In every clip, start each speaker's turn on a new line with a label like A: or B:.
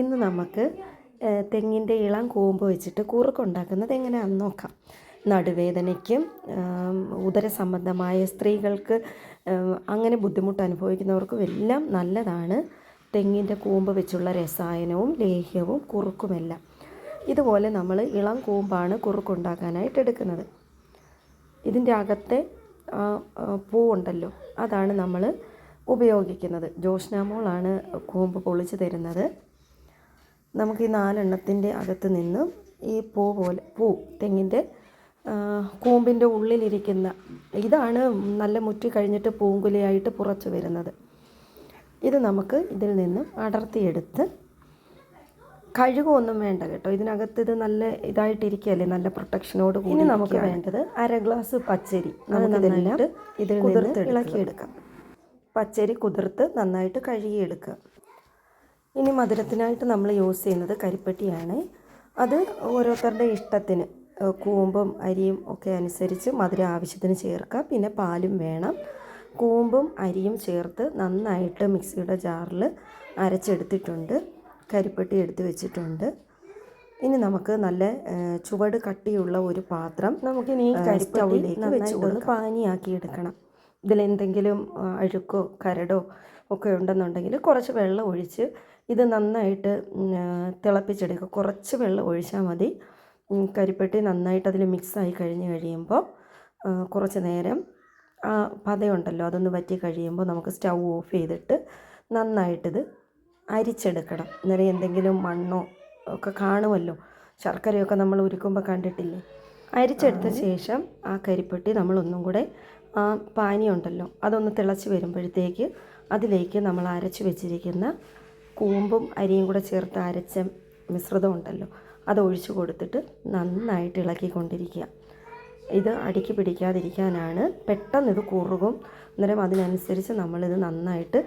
A: ഇന്ന് നമുക്ക് തെങ്ങിന്റെ ഇളം കൂമ്പ് വെച്ചിട്ട് കുറുക്കുണ്ടാക്കുന്നത് എങ്ങനെയാണെന്ന് നോക്കാം. നടുവേദനയ്ക്കും ഉദര സംബന്ധമായ സ്ത്രീകൾക്ക് അങ്ങനെ ബുദ്ധിമുട്ട് അനുഭവിക്കുന്നവർക്കും എല്ലാം നല്ലതാണ് തെങ്ങിന്റെ കൂമ്പ് വെച്ചുള്ള രസായനവും ലേഹ്യവും കുറുക്കുമെല്ലാം. ഇതുപോലെ നമ്മൾ ഇളം കൂമ്പാണ് കുറുക്കുണ്ടാക്കാനായിട്ട് എടുക്കുന്നത്. ഇതിന്റെ അകത്തെ പൂവുണ്ടല്ലോ അതാണ് നമ്മൾ ഉപയോഗിക്കുന്നത്. ജോഷ്നാമോളാണ് കൂമ്പ് പൊളിച്ച് തരുന്നത്. നമുക്ക് ഈ നാലെണ്ണത്തിന്റെ അകത്ത് നിന്ന് ഈ പൂ പോലെ പൂ തെങ്ങിന്റെ കൂമ്പിന്റെ ഉള്ളിലിരിക്കുന്ന ഇതാണ് നല്ല മുറ്റി കഴിഞ്ഞിട്ട് പൂങ്കുലയായിട്ട് പുറച്ചു വരുന്നത്. ഇത് നമുക്ക് ഇതിൽ നിന്നും അടർത്തിയെടുത്ത് കഴുകൊന്നും വേണ്ട കേട്ടോ. ഇതിനകത്ത് ഇത് നല്ല ഇതായിട്ടിരിക്കുകയല്ലേ? നല്ല പ്രൊട്ടക്ഷനോട് കൂടി ഇനി നമുക്ക് വേണ്ടത് അര ഗ്ലാസ് പച്ചരി. നമുക്ക് ഇതിൽ നിന്ന് ഇളക്കിയെടുക്കാം. പച്ചരി കുതിർത്ത് നന്നായിട്ട് കഴുകിയെടുക്കുക. ഇനി മധുരത്തിനായിട്ട് നമ്മൾ യൂസ് ചെയ്യുന്നത് കരിപ്പട്ടിയാണ്. അത് ഓരോരുത്തരുടെ ഇഷ്ടത്തിന് കൂമ്പും അരിയും ഒക്കെ അനുസരിച്ച് മധുരം ആവശ്യത്തിന് ചേർക്കുക പിന്നെ പാലും വേണം. കൂമ്പും അരിയും ചേർത്ത് നന്നായിട്ട് മിക്സിയുടെ ജാറിൽ അരച്ചെടുത്തിട്ടുണ്ട്. കരിപ്പട്ടി എടുത്ത് വെച്ചിട്ടുണ്ട്. ഇനി നമുക്ക് നല്ല ചുവട് കട്ടിയുള്ള ഒരു പാത്രം നമുക്കിനി ഈ കരിപ്പട്ടിയിലേക്ക് വെച്ച് പാനിയാക്കി എടുക്കണം. ഇതിലെന്തെങ്കിലും എന്തെങ്കിലും അഴുക്കോ കരടോ ഒക്കെ ഉണ്ടെന്നുണ്ടെങ്കിൽ കുറച്ച് വെള്ളം ഒഴിച്ച് ഇത് നന്നായിട്ട് തിളപ്പിച്ചെടുക്കുക. കുറച്ച് വെള്ളം ഒഴിച്ചാൽ മതി. കരിപ്പെട്ടി നന്നായിട്ട് അതിൽ മിക്സായി കഴിഞ്ഞ് കഴിയുമ്പോൾ കുറച്ച് നേരം ആ പതയുണ്ടല്ലോ അതൊന്ന് വറ്റി കഴിയുമ്പോൾ നമുക്ക് സ്റ്റൗ ഓഫ് ചെയ്തിട്ട് നന്നായിട്ടിത് അരിച്ചെടുക്കണം. അന്നേരം എന്തെങ്കിലും മണ്ണോ ഒക്കെ കാണുമല്ലോ ശർക്കരയൊക്കെ നമ്മൾ ഉരുക്കുമ്പോൾ കണ്ടിട്ടില്ലേ? അരിച്ചെടുത്ത ശേഷം ആ കരിപ്പെട്ടി നമ്മളൊന്നും കൂടെ ആ പാനിയുണ്ടല്ലോ അതൊന്ന് തിളച്ച് വരുമ്പോഴത്തേക്ക് അതിലേക്ക് നമ്മൾ അരച്ച് വെച്ചിരിക്കുന്ന കൂമ്പും അരിയും കൂടെ ചേർത്ത് അരച്ച മിശ്രിതം ഉണ്ടല്ലോ അത് ഒഴിച്ചു കൊടുത്തിട്ട് നന്നായിട്ട് ഇളക്കിക്കൊണ്ടിരിക്കുക. ഇത് അടിക്ക് പിടിക്കാതിരിക്കാനാണ്. പെട്ടെന്ന് ഇത് കുറുകും. അന്നേരം അതിനനുസരിച്ച് നമ്മളിത് നന്നായിട്ട്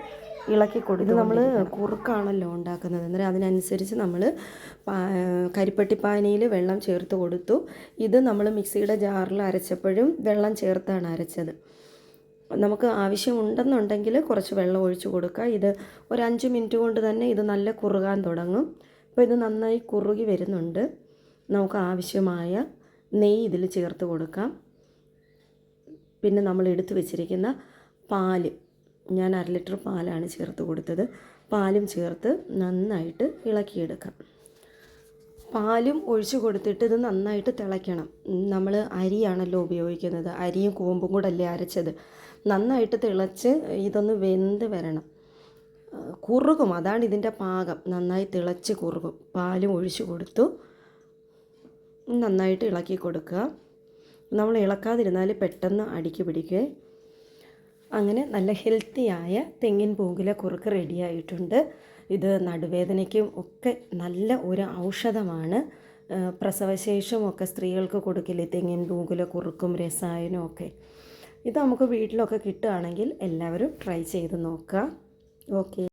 A: ഇളക്കി കൊടുത്ത് നമ്മൾ കുറുക്കാണല്ലോ ഉണ്ടാക്കുന്നത്. അന്നേരം അതിനനുസരിച്ച് നമ്മൾ കരിപ്പട്ടിപ്പാനയിൽ വെള്ളം ചേർത്ത് കൊടുത്തു. ഇത് നമ്മൾ മിക്സിയുടെ ജാറിൽ അരച്ചപ്പോഴും വെള്ളം ചേർത്താണ് അരച്ചത്. നമുക്ക് ആവശ്യമുണ്ടെന്നുണ്ടെങ്കിൽ കുറച്ച് വെള്ളം ഒഴിച്ച് കൊടുക്കുക. ഇത് ഒരു അഞ്ച് മിനിറ്റ് കൊണ്ട് തന്നെ ഇത് നല്ല കുറുകാൻ തുടങ്ങും. അപ്പോൾ ഇത് നന്നായി കുറുകി വരുന്നുണ്ട്. നമുക്ക് ആവശ്യമായ നെയ്യ് ഇതിൽ ചേർത്ത് കൊടുക്കാം. പിന്നെ നമ്മൾ എടുത്തു വെച്ചിരിക്കുന്ന പാൽ ഞാൻ അര ലിറ്റർ പാലാണ് ചേർത്ത് കൊടുത്തത്. പാലും ചേർത്ത് നന്നായിട്ട് ഇളക്കിയെടുക്കാം. പാലും ഒഴിച്ചു കൊടുത്തിട്ട് ഇത് നന്നായിട്ട് തിളയ്ക്കണം. നമ്മൾ അരിയാണല്ലോ ഉപയോഗിക്കുന്നത്. അരിയും കൂമ്പും കൂടെ അല്ലേ അരച്ചത്. നന്നായിട്ട് തിളച്ച് ഇതൊന്ന് വെന്ത് വരണം. കുറുകും അതാണ് ഇതിന്റെ പാകം. നന്നായി തിളച്ച് കുറുകും. പാലും ഒഴിച്ചു കൊടുത്തു. നന്നായിട്ട് ഇളക്കി കൊടുക്കുക. നമ്മൾ ഇളക്കാതിരുന്നാൽ പെട്ടെന്ന് അടിക്ക് പിടിക്കുക അങ്ങനെ നല്ല ഹെൽത്തിയായ തെങ്ങിൻ പൂങ്കിലെ കുറുക്ക് റെഡിയായിട്ടുണ്ട് ഇത് നടുവേദനയ്ക്കും ഒക്കെ നല്ല ഒരു ഔഷധമാണ്. പ്രസവശേഷമൊക്കെ സ്ത്രീകൾക്ക് കൊടുക്കില്ലേ തെങ്ങിൻ പൂങ്കില കുറുക്കും രസായനവും ഒക്കെ? ഇത് നമുക്ക് വീട്ടിലൊക്കെ കിട്ടുകയാണെങ്കിൽ എല്ലാവരും ട്രൈ ചെയ്ത് നോക്കുക. ഓക്കെ